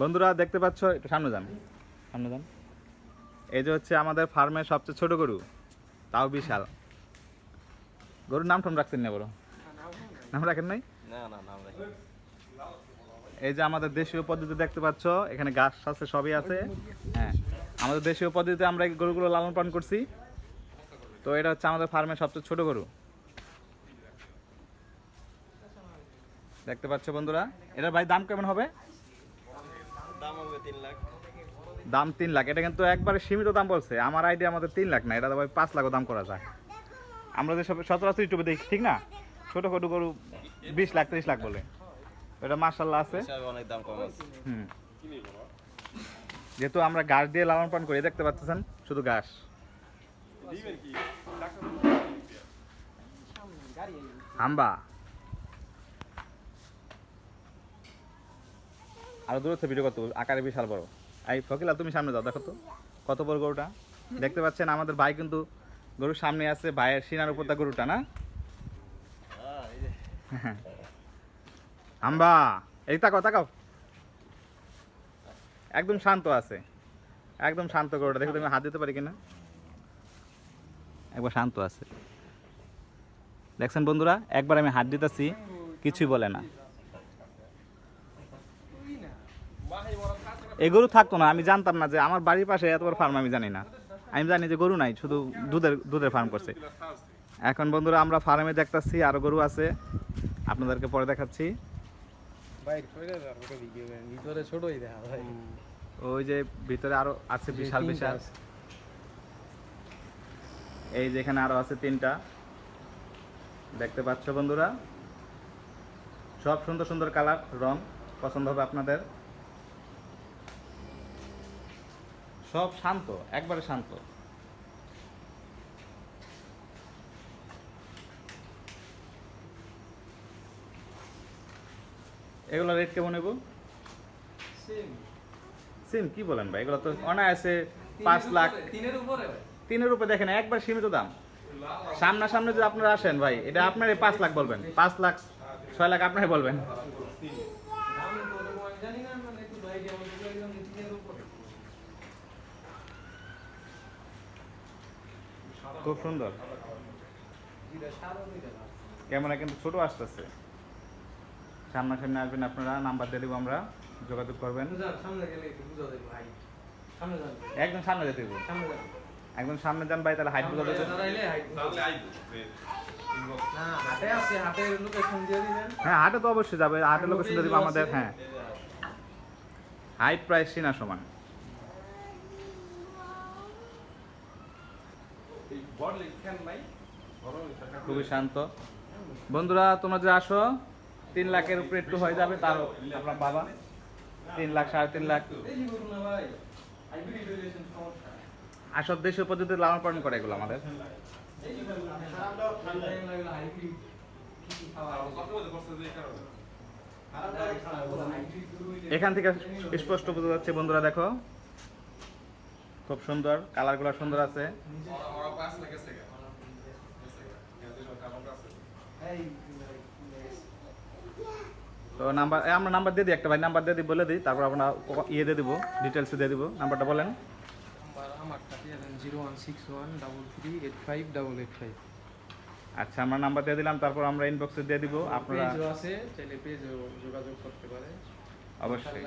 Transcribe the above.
বন্ধুরা দেখতে পাচ্ছ একটু সামনে যান। সামনে যান। এই যে হচ্ছে আমাদের ফার্মের সবচেয়ে ছোট গরু তাও বিশাল। গরুর নাম টাম রাখছেন না বড় নাম রাখেন নাই? না না নাম রাখি এই যে আমাদের দেশীয় পদ্ধতি দেখতে পাচ্ছ এখানে গাছ আছে সবই আছে। হ্যাঁ আমাদের দেশীয় পদ্ধতিতে আমরা এই গরুগুলো লালন পালন করছি। তো এটা হচ্ছে আমাদের ফার্মের সবচেয়ে ছোট গরু। দেখতে পাচ্ছ বন্ধুরা এটার ভাই দাম কেমন হবে দাম হবে তিন লাখ দাম তিন লাখ। এটা কিন্তু একবারে সীমিত দাম বলছে। আমার আইডিয়া আমাদের তিন লাখ না এটা ভাই পাঁচ লাখও দাম করা যায়। আমরা যে সব সচরাচর ইউটিউবে দেখি ঠিক না? ছোট ছোট গরু বিশ লাখ ত্রিশ লাখ বলে। এটা মার্শাল্লাহ আছে। অনেক দাম কম আছে। হুম। যেহেতু আমরা ঘাস দিয়ে লালন পালন করি দেখতে পাচ্ছেন? শুধু ঘাস। হাম্বা। আরও দূর থেকে ভিডিও কত আকারে বিশাল বড়। এই ফকিলা, তুমি সামনে যাও, দেখো তো কত বড় গরুটা। দেখতে পাচ্ছেন, আমাদের ভাই কিন্তু গরুর সামনে আছে, ভাইয়ের সিনার উপর দা গরুটা, না? এই এই তাকাও তাকাও একদম শান্ত আছে। একদম শান্ত গরুটা, দেখো তুমি হাত দিতে পারি কিনা। একবার শান্ত আছে। দেখছেন বন্ধুরা, একবার আমি হাত দিতেছি, কিছুই বলে না। এই গরু থাকতো না আমি জানতাম না যে আমার বাড়ির পাশে এত বড় ফার্ম আমি জানি না। আমি জানি যে গরু নাই শুধু দুধের দুধের ফার্ম করছে। এখন বন্ধুরা আমরা ফার্মে দেখতাছি আরও গরু আছে। আপনাদেরকে পরে দেখাচ্ছি। ওই যে ভিতরে আরও আছে বিশাল বিশাল। এই যে এখানে আরও আছে তিনটা। দেখতে পাচ্ছ বন্ধুরা? সব সুন্দর সুন্দর কালার রং পছন্দ হবে আপনাদের। সব শান্ত একবারে শান্ত। এগুলো রেট কেমন নেব সিম কি বলেন ভাই? এগুলো তো অনায়াসে পাঁচ লাখ। তিনের উপরে তিনের উপরে দেখেন একবার সীমিত দাম। সামনা সামনে যদি আপনারা আসেন ভাই এটা আপনার পাঁচ লাখ বলবেন। পাঁচ লাখ ছয় লাখ আপনারাই বলবেন আমি তো ওরকম আমি জানি না মানে একটু আইডিয়া আমাদের তো একদম তিনের উপরে খুব সুন্দর। ক্যামেরা কিন্তু ছোট আসতেছে। সামনাসামনি আসবেন আপনারা নাম্বার দিয়ে দেবো আমরা যোগাযোগ করবেন। যান, সামনে গেলে একটু বুঝা সামনে যান। একদম সামনে যেতে দেবো। একদম সামনে যান ভাই তাহলে হাইট বোঝা যাবে। হাটে হ্যাঁ হাটে তো অবশ্যই যাবে। হাটের লোকেশন দিয়ে দেবো আমাদের হ্যাঁ। হাইট প্রায় সিনা সমান। খুবই শান্ত। বন্ধুরা তোমরা যে আসো তিন লাখের উপরে একটু হয়ে যাবে তার আপনার বাবা। তিন লাখ সাড়ে তিন লাখ। আসব দেশীয় পদ্ধতিতে লালন পালন করে এগুলো আমাদের। এখান থেকে স্পষ্ট বোঝা যাচ্ছে বন্ধুরা দেখো। খুব সুন্দর কালারগুলো সুন্দর আছে। তো নাম্বার আমরা নাম্বার দিয়ে দিই একটা ভাই নাম্বার দিয়ে দিই বলে দিই তারপর আমরা ইয়ে দিয়ে দিব ডিটেলস দিয়ে দিব। নাম্বারটা বলেন। আচ্ছা আমরা নাম্বার দিয়ে দিলাম তারপর আমরা ইনবক্সে দিয়ে দিব। আপনারা আছে যোগাযোগ করতে পারে। অবশ্যই।